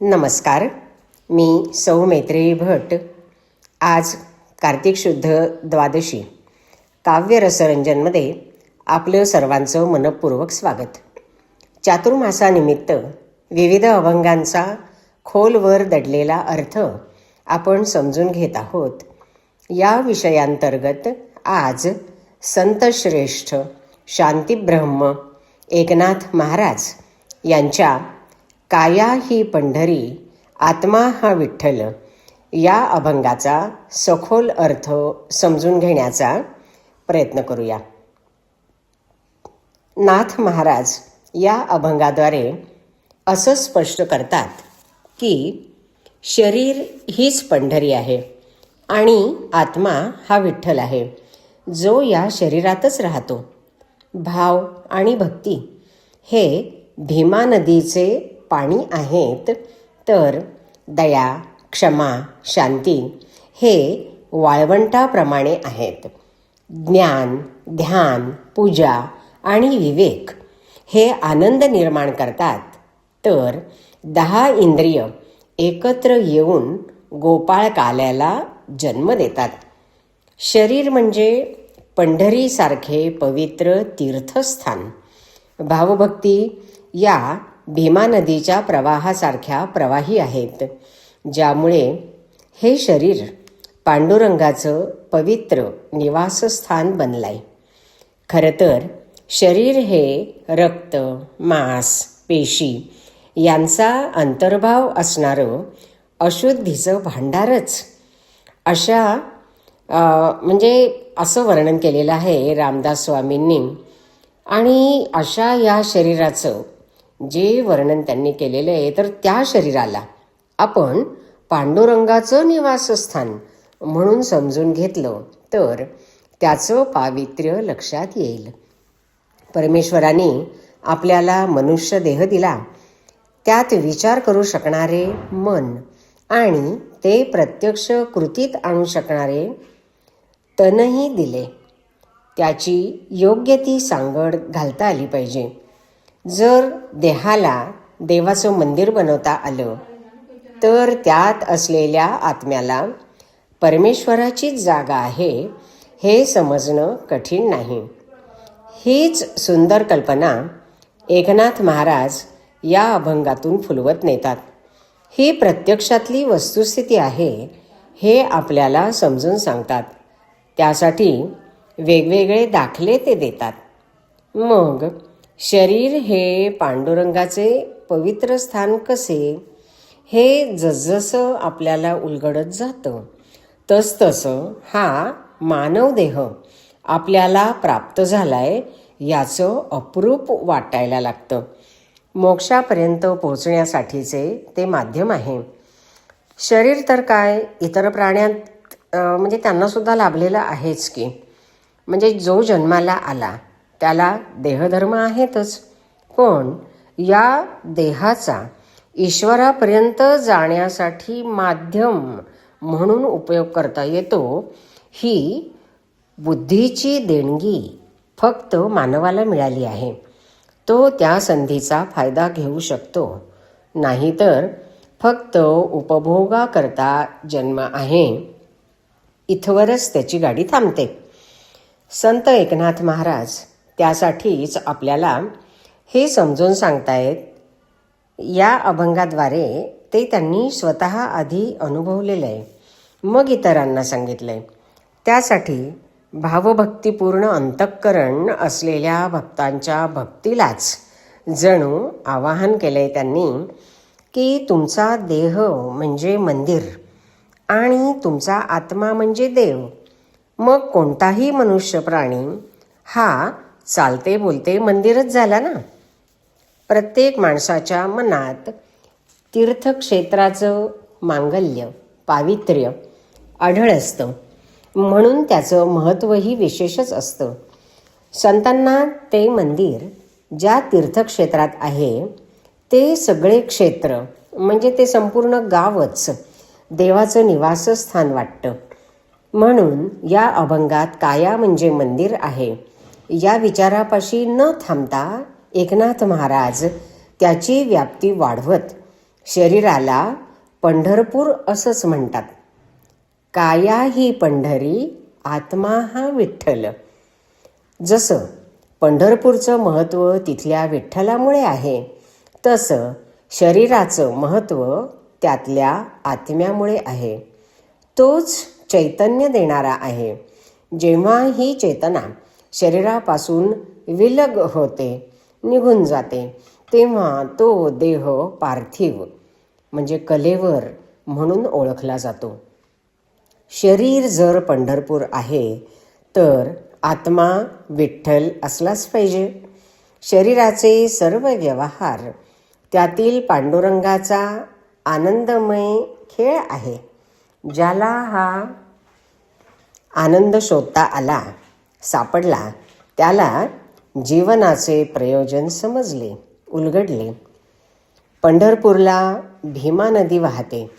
नमस्कार मी सौ मैत्रेयी भट. आज कार्तिक शुद्ध द्वादशी. काव्यरसरंजनमध्ये आपलं सर्वांचं मनपूर्वक स्वागत. चातुर्मासानिमित्त विविध अभंगांचा खोलवर दडलेला अर्थ आपण समजून घेत आहोत. या विषयांतर्गत आज संतश्रेष्ठ शांतीब्रह्म एकनाथ महाराज यांच्या काया ही पंढरी आत्मा हा विठ्ठल या अभंगाचा सखोल अर्थ समजून घेण्याचा प्रयत्न करूया. नाथ महाराज या अभंगाद्वारे असं स्पष्ट करतात की शरीर हीच पंढरी आहे आणि आत्मा हा विठ्ठल आहे जो या शरीरातच राहतो. भाव आणि भक्ती हे भीमा नदीचे पाणी आहेत तर दया क्षमा शांती हे वाळवंटाप्रमाणे आहेत. ज्ञान ध्यान पूजा आणि विवेक हे आनंद निर्माण करतात. तर दहा इंद्रिय एकत्र येऊन गोपाळ काल्याला जन्म देतात. शरीर म्हणजे पंढरीसारखे पवित्र तीर्थस्थान. भावभक्ती या भीमा नदीच्या प्रवाहासारख्या प्रवाही आहेत ज्यामुळे हे शरीर पांडुरंगाचं पवित्र निवासस्थान बनलं आहे खरं तर शरीर हे रक्त मांस पेशी यांचा अंतर्भाव असणारं अशुद्धीचं भांडारच. अशा म्हणजे असं वर्णन केलेलं आहे रामदास स्वामींनी. आणि अशा या शरीराचं जे वर्णन त्यांनी केलेलं आहे तर त्या शरीराला आपण पांडुरंगाचं निवासस्थान म्हणून समजून घेतलं तर त्याचं पावित्र्य लक्षात येईल. परमेश्वराने आपल्याला मनुष्य देह दिला. त्यात विचार करू शकणारे मन आणि ते प्रत्यक्ष कृतीत आणू शकणारे तनही दिले. त्याची योग्य ती सांगड घालता आली पाहिजे. जर देहाला देवाचं मंदिर बनवता आलं तर त्यात असलेल्या आत्म्याला परमेश्वराचीच जागा आहे हे समजणं कठीण नाही. हीच सुंदर कल्पना एकनाथ महाराज या अभंगातून फुलवत नेतात. ही प्रत्यक्षातली वस्तुस्थिती आहे हे आपल्याला समजून सांगतात. त्यासाठी वेगवेगळे दाखले ते देतात. मग शरीर हे पांडुरंगाचे पवित्र स्थान कसे? हे जसजसं आपल्याला उलगडत जातं तसतसं हा मानव देह आपल्याला प्राप्त झालाय याचं अप्रूप वाटायला लागतं. मोक्षापर्यंत पोहोचण्यासाठीचे ते माध्यम आहे. शरीर तर काय? इतर प्राण्यात म्हणजे त्यांनासुद्धा लाभलेलं आहेच की. म्हणजे जो जन्माला आला त्याला देहधर्म आहेतच. पण या देहाचा ईश्वरापर्यंत जाण्यासाठी माध्यम म्हणून उपयोग करता येतो ही बुद्धीची देणगी फक्त मानवाला मिळाली आहे. तो त्या संधीचा फायदा घेऊ शकतो. नाहीतर फक्त उपभोगाकरता जन्म आहे. इथवरच त्याची गाडी थांबते. संत एकनाथ महाराज त्यासाठीच आपल्याला हे समजून सांगतायत. या अभंगाद्वारे ते त्यांनी स्वतः आधी अनुभवलेलं आहे मग इतरांना सांगितलं आहे त्यासाठी भावभक्तीपूर्ण अंतःकरण असलेल्या भक्तांच्या भक्तीलाच जणू आवाहन केलं आहे त्यांनी की तुमचा देह म्हणजे मंदिर आणि तुमचा आत्मा म्हणजे देव. मग कोणताही मनुष्य प्राणी हा चालते बोलते मंदिरच झाला ना. प्रत्येक माणसाच्या मनात तीर्थक्षेत्राचं मांगल्य पावित्र्य आढळ असतं. म्हणून त्याचं महत्त्वही विशेषच असतं. संतांना ते मंदिर ज्या तीर्थक्षेत्रात आहे ते सगळे क्षेत्र म्हणजे ते संपूर्ण गावच देवाचं निवासस्थान वाटतं. म्हणून या अभंगात काया म्हणजे मंदिर आहे. या विचारापाशी न थांबता एकनाथ महाराज त्याची व्याप्ती वाढवत शरीराला पंढरपूर असंच म्हणतात. काया ही पंढरी आत्मा हा विठ्ठल. जसं पंढरपूरचं महत्त्व तिथल्या विठ्ठलामुळे आहे तसं शरीराचं महत्त्व त्यातल्या आत्म्यामुळे आहे. तोच चैतन्य देणारा आहे. जेव्हा ही चेतना शरीरापासून विलग होते निघून जाते. तेव्हा तो देह पार्थिव म्हणजे कलेवर म्हणून ओळखला जातो. शरीर जर पंढरपूर आहे तर आत्मा विठ्ठल असलाच पाहिजे. शरीराचे सर्व व्यवहार त्यातील पांडुरंगाचा आनंदमय खेळ आहे ज्याला हा आनंद शोधता आला सापडला त्याला जीवनाचे प्रयोजन समजले उलगडले. पंढरपूरला भीमा नदी वाहते.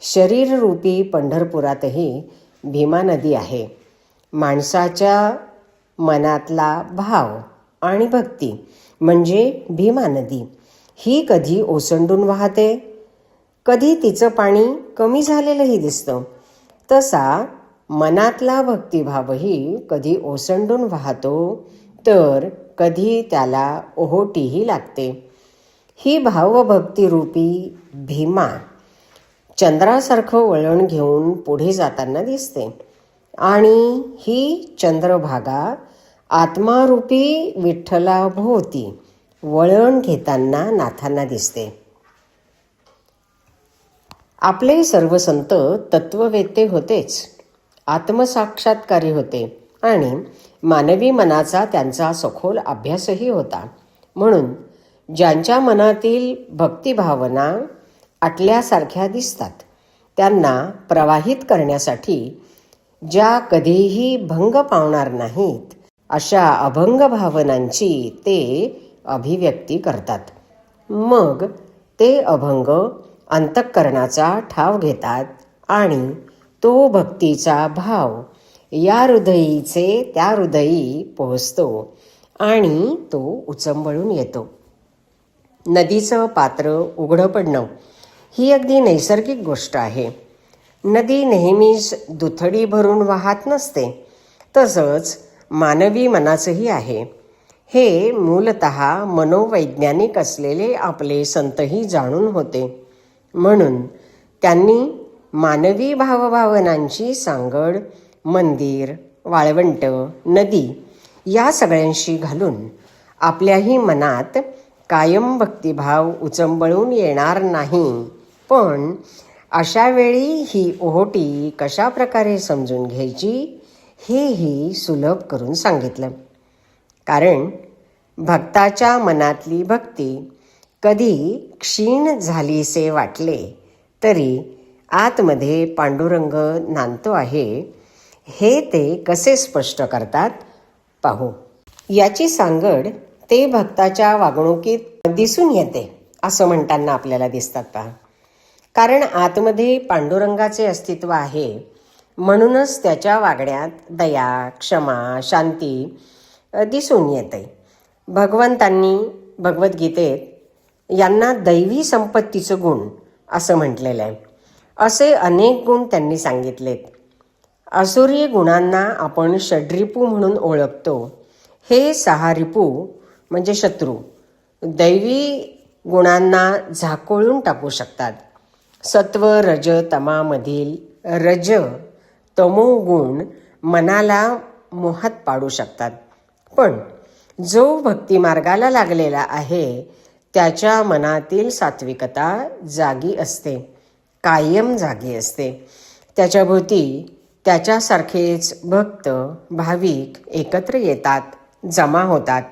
शरीररूपी पंढरपुरातही भीमा नदी आहे. माणसाच्या मनातला भाव आणि भक्ती म्हणजे भीमा नदी. ही कधी ओसंडून वाहते? कधी तिचं पाणी कमी झालेलंही दिसतं. तसा मनातला भक्तिभावही कधी ओसंडून वाहतो तर कधी त्याला ओहोटीही लागते. ही भावभक्तिरूपी भीमा चंद्रासारखं वळण घेऊन पुढे जाताना दिसते. आणि ही चंद्रभागा आत्मारूपी विठ्ठलाभोवती वळण घेताना नाथांना दिसते. आपले सर्व संत तत्ववेते होतेच. आत्मसाक्षात्कारी होते आणि मानवी मनाचा त्यांचा सखोल अभ्यासही होता. म्हणून ज्यांच्या मनातील भक्तिभावना आटल्यासारख्या दिसतात त्यांना प्रवाहित करण्यासाठी ज्या कधीही भंग पावणार नाहीत अशा अभंग भावनांची ते अभिव्यक्ती करतात. मग ते अभंग अंतःकरणाचा ठाव घेतात आणि तो भक्तीचा भाव. या हृदयीचे त्या हृदयी पोहोचतो आणि तो उचंबळून येतो. नदीचं पात्र उघडं पडणं ही अगदी नैसर्गिक गोष्ट आहे. नदी नेहमीच दुथडी भरून वाहत नसते तसंच मानवी मनाचंही आहे. हे मूलत मनोवैज्ञानिक असलेले आपले संतही जाणून होते. म्हणून त्यांनी मानवी भावभावनांची सांगड मंदिर वाळवंट नदी या सगळ्यांशी घालून आपल्याही मनात कायम भक्तिभाव उचंबळून येणार नाही. पण अशा वेळी ही ओहोटी कशा प्रकारे समजून घ्यायची हेही सुलभ करून सांगितलं. कारण भक्ताच्या मनातली भक्ती कधी क्षीण झालीसे वाटले तरी आतमध्ये पांडुरंग नांदतो आहे. हे ते कसे स्पष्ट करतात? पाहू. याची सांगड ते भक्ताच्या वागणुकीत दिसून येते असं म्हणताना आपल्याला दिसतात पहा. कारण आतमध्ये पांडुरंगाचे अस्तित्व आहे म्हणूनच त्याच्या वागण्यात दया क्षमा शांती दिसून येते. भगवंतांनी भगवद्गीतेत यांना दैवी संपत्तीचं गुण असं म्हटलेलं आहे. असे अनेक गुण त्यांनी सांगितलेत. असुरी गुणांना आपण षड्रिपू म्हणून ओळखतो. हे सहा रिपू म्हणजे शत्रू. दैवी गुणांना झाकोळून टाकू शकतात. सत्व रज तमामधील रज तमो गुण मनाला मोहात पाडू शकतात. पण जो भक्तिमार्गाला लागलेला आहे त्याच्या मनातील सात्विकता जागी असते. कायम जागी असते. त्याच्याभोवती त्याच्यासारखेच भक्त भाविक एकत्र येतात जमा होतात.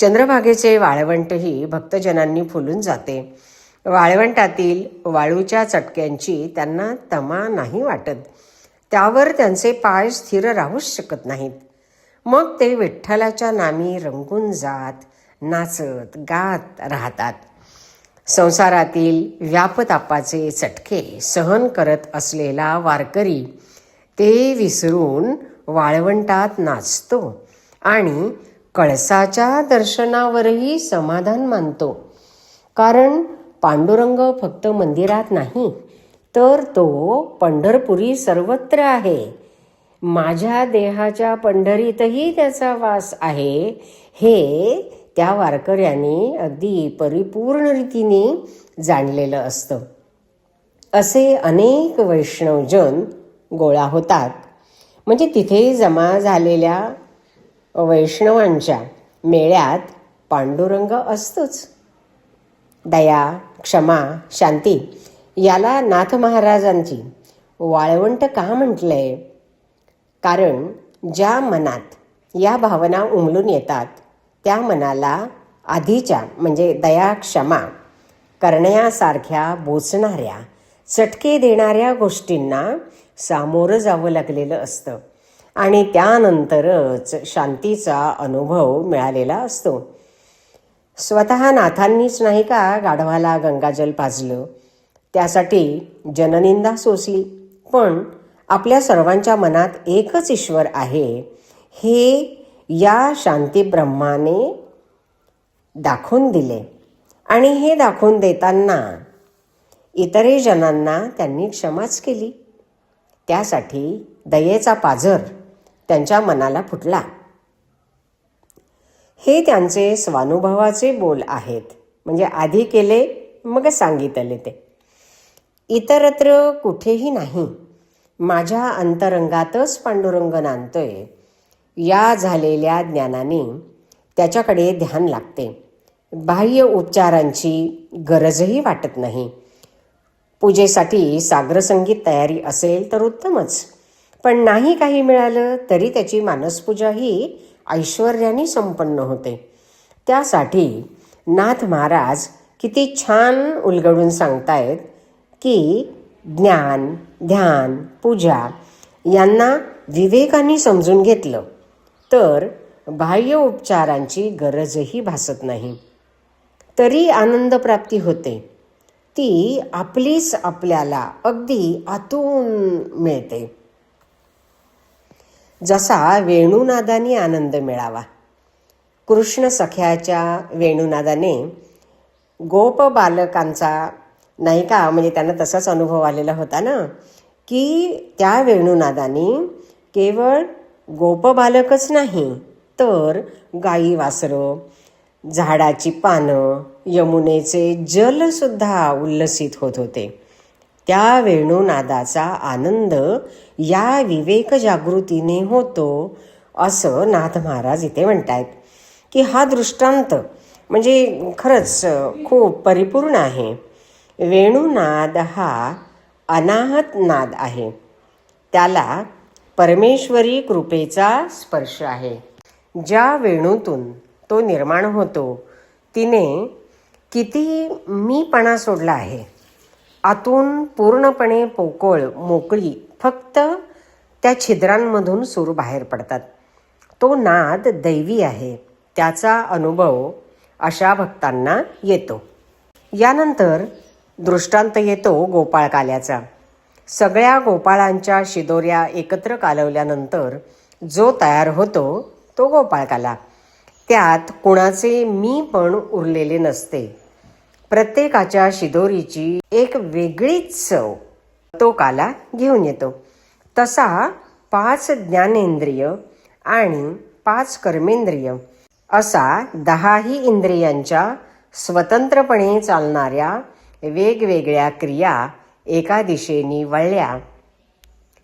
चंद्रभागेचे वाळवंटही भक्तजनांनी फुलून जाते. वाळवंटातील वाळूच्या चटक्यांची त्यांना तमा नाही वाटत. त्यावर त्यांचे पाय स्थिर राहूच शकत नाहीत. मग ते विठ्ठलाच्या नामी रंगून जात नाचत गात राहतात. संसारातील व्यापतापाचे चटके सहन करत असलेला वारकरी ते विसरून वाळवंटात नाचतो आणि कळसाच्या दर्शनावरही समाधान मानतो. कारण पांडुरंग फक्त मंदिरात नाही तर तो पंढरपुरी सर्वत्र आहे. माझ्या देहाच्या पंढरीतही त्याचा वास आहे. हे त्या वारकऱ्यांनी अगदी परिपूर्ण रीतीने जाणलेलं असतं. असे अनेक वैष्णवजन गोळा होतात. म्हणजे तिथे जमा झालेल्या वैष्णवांच्या मेळ्यात पांडुरंग असतोच. दया क्षमा शांती याला नाथ महाराजांची वाळवंट का म्हटलंय? कारण ज्या मनात या भावना उमलून येतात त्या मनाला आधीच्या म्हणजे दया क्षमा करण्यासारख्या बोचणाऱ्या चटके देणाऱ्या गोष्टींना सामोरं जावं लागलेलं असतं. आणि त्यानंतरच शांतीचा अनुभव मिळालेला असतो. स्वतः नाथांनीच नाही का गाढवाला गंगाजल पाजलं? त्यासाठी जननिंदा सोसली. पण आपल्या सर्वांच्या मनात एकच ईश्वर आहे. हे या शांती ब्रह्माने दाखवून दिले. आणि हे दाखवून देताना इतरही जणांना त्यांनी क्षमाच केली. त्यासाठी दयेचा पाझर त्यांच्या मनाला फुटला. हे त्यांचे स्वानुभवाचे बोल आहेत. म्हणजे आधी केले मग सांगितले ते. इतरत्र कुठेही नाही. माझ्या अंतरंगातच पांडुरंग नांदतोय. या झालेल्या ज्ञानाने त्याच्याकडे ध्यान लागते. बाह्य उपचारांची गरजही वाटत नाही. पूजेसाठी सागरसंगीत तयारी असेल तर उत्तमच. पण नाही काही मिळालं तरी त्याची मानसपूजा ही ऐश्वर्याने संपन्न होते. त्यासाठी नाथ महाराज किती छान उलगडून सांगतायत की ज्ञान ध्यान पूजा यांना विवेकाने समजून घेतलं. तर बाह्य उपचारांची गरजही भासत नाही. तरी आनंद प्राप्ती होते. ती आपलीच आपल्याला अगदी आतून मिळते. जसा वेणुनादाने आनंद मिळावा. कृष्ण सख्याच्या वेणुनादाने गोप बालकांचा नाही का म्हणजे त्यांना तसाच अनुभव आलेला होता ना की त्या वेणुनादाने केवळ गोप बालकच नाही तर गाई वासरं झाडाची पानं यमुनेचे जलसुद्धा उल्लसित होत होते. त्या वेणुनादाचा आनंद या विवेक जागृतीने होतो असं नाथ महाराज इथे म्हणतायत. की हा दृष्टांत म्हणजे खरंच खूप परिपूर्ण आहे. वेणुनाद हा अनाहत नाद आहे. त्याला परमेश्वरी कृपेचा स्पर्श आहे. ज्या वेणूतून तो निर्माण होतो तिने किती मीपणा सोडला आहे. आतून पूर्णपणे पोकळ मोकळी फक्त त्या छिद्रांमधून सूर बाहेर पडतात. तो नाद दैवी आहे. त्याचा अनुभव अशा भक्तांना येतो. यानंतर दृष्टांत येतो गोपाळकाल्याचा. सगळ्या गोपाळांच्या शिदोऱ्या एकत्र कालवल्यानंतर जो तयार होतो तो गोपाळ काला त्यात कुणाचे मी पण उरलेले नसते. प्रत्येकाच्या शिदोरीची एक वेगळीच चव तो काला घेऊन येतो. तसा पाच ज्ञानेंद्रिय आणि पाच कर्मेंद्रिय असा दहाही इंद्रियांच्या स्वतंत्रपणे चालणाऱ्या वेगवेगळ्या क्रिया एका दिशेने वळल्या.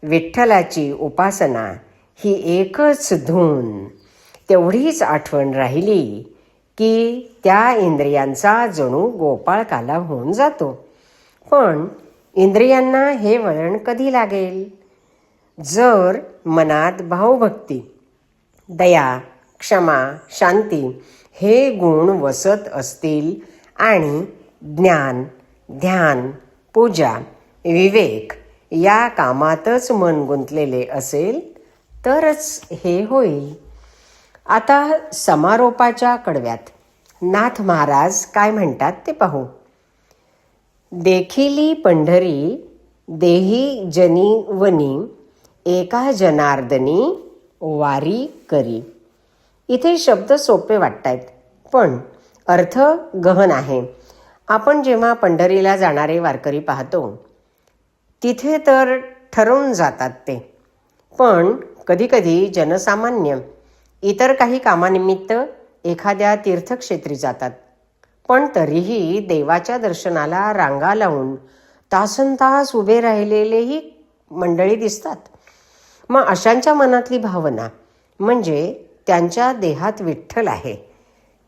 विठ्ठलाची उपासना ही एकच धून. तेवढीच आठवण राहिली की त्या इंद्रियांचा जणू गोपाळकाला होऊन जातो. पण इंद्रियांना हे वळण कधी लागेल? जर मनात भावभक्ती दया क्षमा शांती हे गुण वसत असतील आणि ज्ञान ध्यान पूजा विवेक या कामातच मन गुंतलेले असेल तरच हे होईल. आता समारोपाच्या कडव्यात नाथ महाराज काय म्हणतात ते पाहू. देखिली पंढरी देही जनी वनी एका जनार्दनी वारी करी. इथे शब्द सोपे वाटत आहेत पण अर्थ गहन आहे. आपण जेव्हा पंढरीला जाणारे वारकरी पाहतो तिथे तर ठरवून जातात ते. पण कधीकधी जनसामान्य इतर काही कामानिमित्त एखाद्या तीर्थक्षेत्री जातात. पण तरीही देवाच्या दर्शनाला रांगा लावून तासन तास उभे राहिलेलेही मंडळी दिसतात. मग अशांच्या मनातली भावना म्हणजे त्यांच्या देहात विठ्ठल आहे.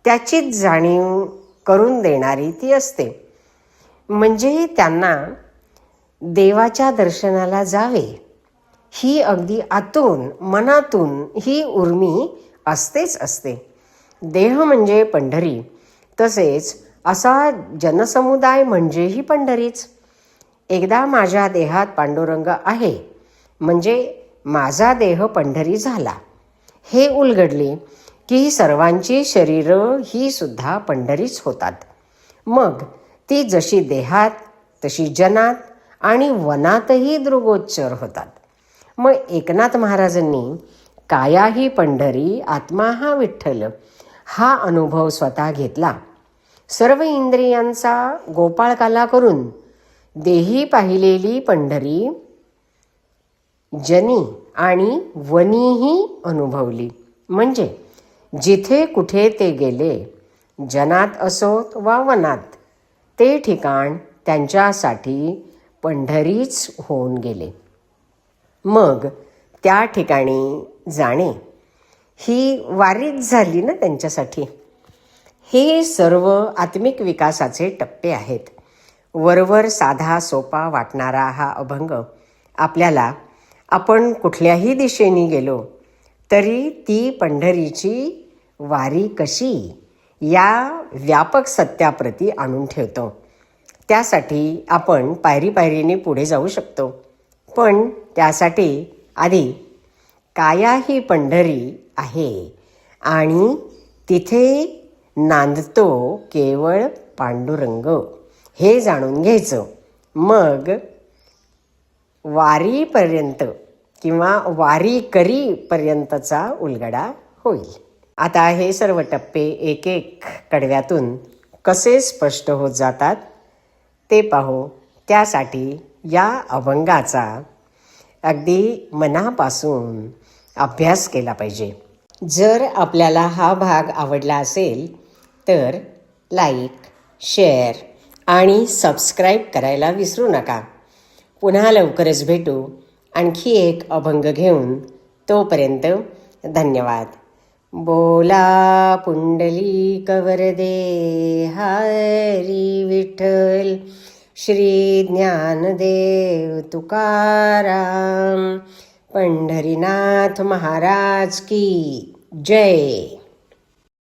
त्याचीच जाणीव करून देणारी ती असते. म्हणजे त्यांना देवाच्या दर्शनाला जावे. ही अगदी आतून मनातून ही उर्मी असतेच असते. देह म्हणजे पंढरी तसेच असा जनसमुदाय म्हणजेही पंढरीच. एकदा माझ्या देहात पांडुरंग आहे म्हणजे माझा देह पंढरी झाला. हे उलगडले की सर्वांची शरीरं ही सुद्धा पंढरीच होतात. मग ती जशी देहात तशी जनात आणि वनातही दृगोच्चर होतात. मग एकनाथ महाराजांनी काया ही पंढरी आत्मा हा विठ्ठल हा अनुभव स्वतः घेतला. सर्व इंद्रियांचा गोपाळकाला करून देही पाहिलेली पंढरी जनी आणि वनीही अनुभवली. म्हणजे जिथे कुठे ते गेले जनात असोत वा वनात ते ठिकाण त्यांच्यासाठी पंढरीच होऊन गेले. मग त्या ठिकाणी जाणे ही वारीच झाली ना त्यांच्यासाठी? हे सर्व आत्मिक विकासाचे टप्पे आहेत. वरवर साधा सोपा वाटणारा हा अभंग आपल्याला आपण कुठल्याही दिशेने गेलो तरी ती पंढरीची वारी कशी? या व्यापक सत्याप्रती आणून ठेवतो. त्यासाठी आपण पायरी पायरीने पुढे जाऊ शकतो. पण त्यासाठी आधी काया ही पंढरी आहे आणि तिथे नांदतो केवळ पांडुरंग. हे जाणून घ्यायचं. मग वारीपर्यंत किंवा वारी करीपर्यंतचा उलगडा होईल. आता हे सर्व टप्पे एक एक कडव्यातून कसे स्पष्ट होत जातात ते पाहू. त्यासाठी या अभंगाचा अगदी मनापासून अभ्यास केला पाहिजे. जर आपल्याला हा भाग आवडला असेल तर लाईक शेअर आणि सबस्क्राईब करायला विसरू नका. पुन्हा लवकरच भेटू. आणखी एक अभंग घेऊन तोपर्यंत धन्यवाद. बोला पुंडली कवरदे हरी विठ्ठल श्री ज्ञानदेव तुकाराम पंढरीनाथ महाराज की जय.